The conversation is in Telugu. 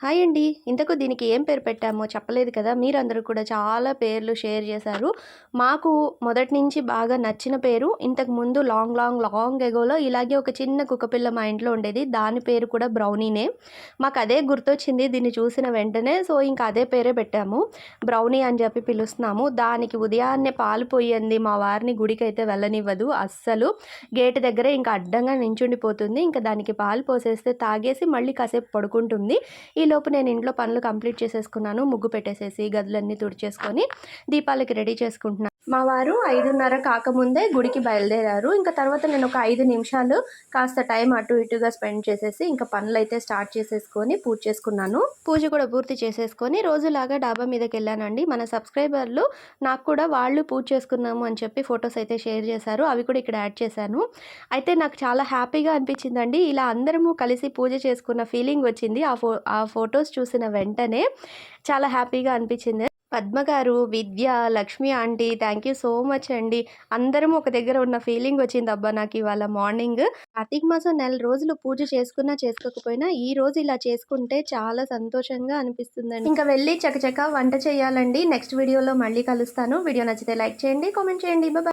హాయ్ అండి. ఇంతకు దీనికి ఏం పేరు పెట్టామో చెప్పలేదు కదా. మీరందరూ కూడా చాలా పేర్లు షేర్ చేశారు. మాకు మొదటి నుంచి బాగా నచ్చిన పేరు ఇంతకు ముందు లాంగ్ లాంగ్ లాంగ్ ఎగోలో ఇలాగే ఒక చిన్న కుక్కపిల్ల మా ఇంట్లో ఉండేది. దాని పేరు కూడా బ్రౌనీనే మాకు అదే గుర్తొచ్చింది దీన్ని చూసిన వెంటనే. సో ఇంకా అదే పేరే పెట్టాము. బ్రౌనీ అని చెప్పి పిలుస్తున్నాము. దానికి ఉదయాన్నే పాలు పోయింది. మా వారిని గుడికి అయితే వెళ్ళనివ్వదు అస్సలు. గేట్ దగ్గరే ఇంకా అడ్డంగా నించుండిపోతుంది. ఇంకా దానికి పాలు పోసేస్తే తాగేసి మళ్ళీ కాసేపు పడుకుంటుంది. ఈ లోపు నేను ఇంట్లో పనులు కంప్లీట్ చేసేసుకున్నాను. ముగ్గు పెట్టేసేసి గదులన్నీ తుడిచేసుకొని దీపాలకి రెడీ చేసుకుంటున్నాను. మా వారు ఐదున్నర కాకముందే గుడికి బయలుదేరారు. ఇంకా తర్వాత నేను ఒక ఐదు నిమిషాలు కాస్త టైం అటు ఇటుగా స్పెండ్ చేసేసి ఇంకా పనులు అయితే స్టార్ట్ చేసేసుకొని పూజ చేసుకున్నాను. పూజ కూడా పూర్తి చేసేసుకొని రోజులాగా డాబా మీదకి వెళ్ళానండి. మన సబ్స్క్రైబర్లు నాకు కూడా వాళ్ళు పూజ చేసుకున్నాము అని చెప్పి ఫొటోస్ అయితే షేర్ చేశారు. అవి కూడా ఇక్కడ యాడ్ చేశాను. అయితే నాకు చాలా హ్యాపీగా అనిపించిందండి. ఇలా అందరము కలిసి పూజ చేసుకున్న ఫీలింగ్ వచ్చింది. ఆ ఫో ఆ ఫొటోస్ చూసిన వెంటనే చాలా హ్యాపీగా అనిపించింది. పద్మగారు Vidya Lakshmi aunty thank you so much అండి. అందరం ఒక దగ్గర ఉన్న ఫీలింగ్ వచ్చింది అబ్బా నాకు ఇవాళ మార్నింగ్ కార్తీక మాసం నెల రోజులు పూజ చేసుకున్నా చేసుకోకపోయినా ఈ రోజు ఇలా చేసుకుంటే చాలా సంతోషంగా అనిపిస్తుందండి. ఇంకా వెళ్ళి చకచక వంట చేయాలండి. నెక్స్ట్ వీడియోలో మళ్ళీ కలుస్తాను. వీడియో నచ్చితే లైక్ చేయండి కామెంట్ చేయండి. బాయ్